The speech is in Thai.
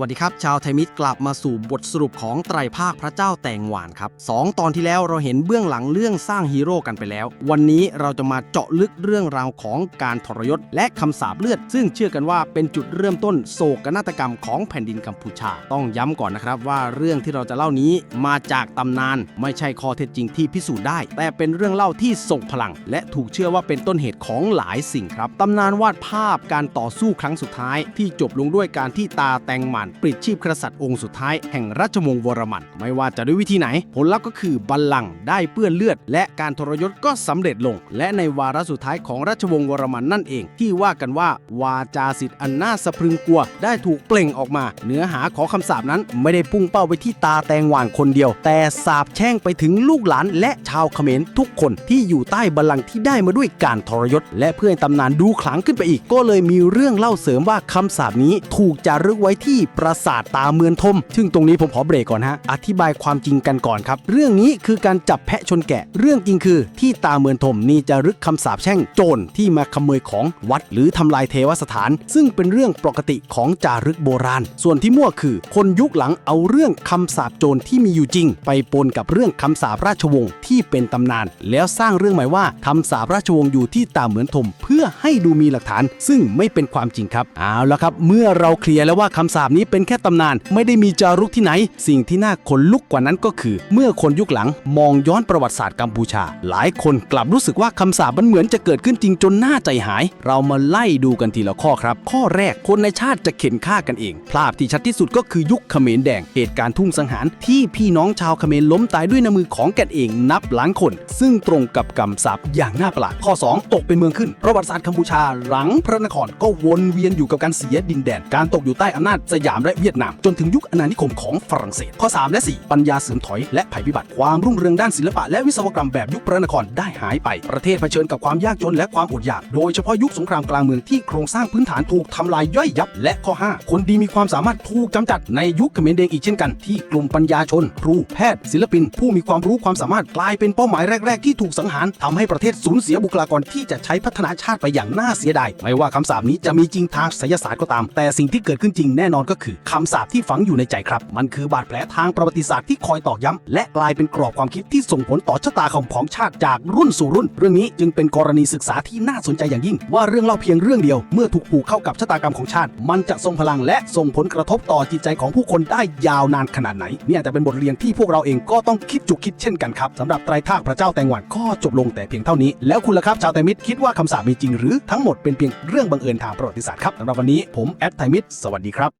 วัสดีครับ ชาวไทยมิตรกลับมาสู่บทสรุปของไตรภาคพระเจ้าแตงหวานครับสองตอนที่แล้วเราเห็นเบื้องหลังเรื่องสร้างฮีโร่กันไปแล้ว วันนี้เราจะมาเจาะลึกเรื่องราวของการทรยศและคำสาปเลือด ซึ่งเชื่อกันว่าเป็นจุดเริ่มต้นโศกนาฏกรรมของแผ่นดินกัมพูชา ต้องย้ำก่อนนะครับว่าเรื่องที่เราจะเล่านี้มาจากตำนาน ไม่ใช่ข้อเท็จจริงที่พิสูจน์ได้ แต่เป็นเรื่องเล่าที่ทรงพลัง และถูกเชื่อว่าเป็นต้นเหตุของหลายสิ่งครับตำนานวาดภาพการต่อสู้ครั้งสุดท้ายที่จบลงด้วยการที่ตาแตงหมันปลิดชีพกษัตริย์องค์สุดท้ายแห่งราชวงศ์วรมัน ไม่ว่าจะด้วยวิธีไหน ผลลัพธ์ก็คือบัลลังก์ได้เปื้อนเลือด และการทรยศก็สำเร็จลง และในวาระสุดท้ายของราชวงศ์วรมันนั่นเอง ที่ว่ากันว่าวาจาสิทธิ์อันน่าสะพรึงกลัว ได้ถูกเปล่งออกมา เนื้อหาของคำสาปนั้นไม่ได้พุ่งเป้าไปที่ตาแตงหวานคนเดียว แต่สาบแช่งไปถึงลูกหลานและชาวเขมรทุกคนที่อยู่ใต้บัลลังก์ที่ได้มาด้วยการทรยศ และเพื่อให้ตำนานดูขลังขึ้นไปอีก ก็เลยมีเรื่องเล่าเสริมว่าคำสาปนี้ถูกจารึกไว้ที่ปราสาทตาเมือนทม ซึ่งตรงนี้ผมขอเบรกก่อนฮะ อธิบายความจริงกันก่อนครับ เรื่องนี้คือการจับแพะชนแกะ เรื่องจริงคือที่ตาเมือนทมนี่จารึกคำสาปแช่งโจรที่มาขโมยของวัด หรือทำลายเทวสถาน ซึ่งเป็นเรื่องปกติของจารึกโบราณ ส่วนที่มั่วคือ คนยุคหลังเอาเรื่องคำสาปโจรที่มีอยู่จริง ไปปนกับเรื่องคำสาปราชวงศ์ที่เป็นตำนาน แล้วสร้างเรื่องใหม่ว่าคำสาปราชวงศ์อยู่ที่ตาเหมือนทม เพื่อให้ดูมีหลักฐาน ซึ่งไม่เป็นความจริงครับเอาละครับ เมื่อเราเคลียร์แล้วว่าคำสาปนี้เป็นแค่ตำนาน ไม่ได้มีจารึกที่ไหน สิ่งที่น่าขนลุกกว่านั้นก็คือ เมื่อคนยุคหลังมองย้อนประวัติศาสตร์กัมพูชา หลายคนกลับรู้สึกว่าคำสาปมันเหมือนจะเกิดขึ้นจริงจนน่าใจหาย เรามาไล่ดูกันทีละข้อครับ ข้อแรกคนในชาติจะเข็นฆ่ากันเองภาพที่ชัดที่สุดก็คือยุคเขมรแดงเหตุการณ์ทุ่งสังหารที่พี่น้องชาวเขมรล้มตายด้วยน้ำมือของกันเองนับล้านคน ซึ่งตรงกับกรรมสาปอย่างน่าประหลาดข้อ 2 ตกเป็นเมืองขึ้น ประวัติศาสตร์กัมพูชาหลังพระนครก็วนเวียนอยู่กับการเสียดินแดน การตกอยู่ใต้อำนาจสยามและเวียดนาม จนถึงยุคอาณานิคมของฝรั่งเศส ข้อ 3 และ 4 ปัญญาเสื่อมถอยและภัยพิบัติ ความรุ่งเรืองด้านศิลปะและวิศวกรรมแบบยุคพระนครได้หายไป ประเทศเผชิญกับความยากจนและความอดอยาก โดยเฉพาะยุคสงครามกลางเมืองที่โครงสร้างพื้นฐานถูกทำลายย่อยยับ และข้อ 5 คนดีมีความสามารถถูกจำจัดในยุคเขมรแดงอีกเช่นกัน ที่กลุ่มปัญญาชน ครู แพทย์ ศิลปิน ผู้มีความรู้ความสามารถกลายเป็นเป้าหมายแรก ๆ ที่ถูกสังหารทำให้ประเทศสูญเสียบุคลากรที่จะใช้พัฒนาชาติไปอย่างน่าเสียดาย ไม่ว่าคำสาปนี้จะมีจริงทางไสยศาสตร์ก็ตาม แต่สิ่งที่เกิดขึ้นจริงแน่นอนก็คือคำสาปที่ฝังอยู่ในใจครับ มันคือบาดแผลทางประวัติศาสตร์ที่คอยตอกย้ำ และกลายเป็นกรอบความคิดที่ส่งผลต่อชะตาของของชาติจากรุ่นสู่รุ่น เรื่องนี้จึงเป็นกรณีศึกษาที่น่าสนใจอย่างยิ่ง ว่าเรื่องเล่าเพียงเรื่องเดียว เมื่อถูกผูกเข้ากับชะตากรรมของชาติ มันจะทรงพลังและส่งผลกระทบต่อจิตใจของผู้คนได้ยาวนานขนาดไหนเนี่ยจะเป็นบทเรียนที่พวกเราเองก็ต้องคิดจุกคิดเช่นกันครับสำหรับไตรภาคพระเจ้าแตงหวันก็จบลงแต่เพียงเท่านี้ แล้วคุณล่ะครับชาวไทมิตรคิดว่าคำสาปมีจริงหรือทั้งหมดเป็นเพียงเรื่องบังเอิญทางประวัติศาสตร์ครับสำหรับวันนี้ผมแอดไทมิตรสวัสดีครับ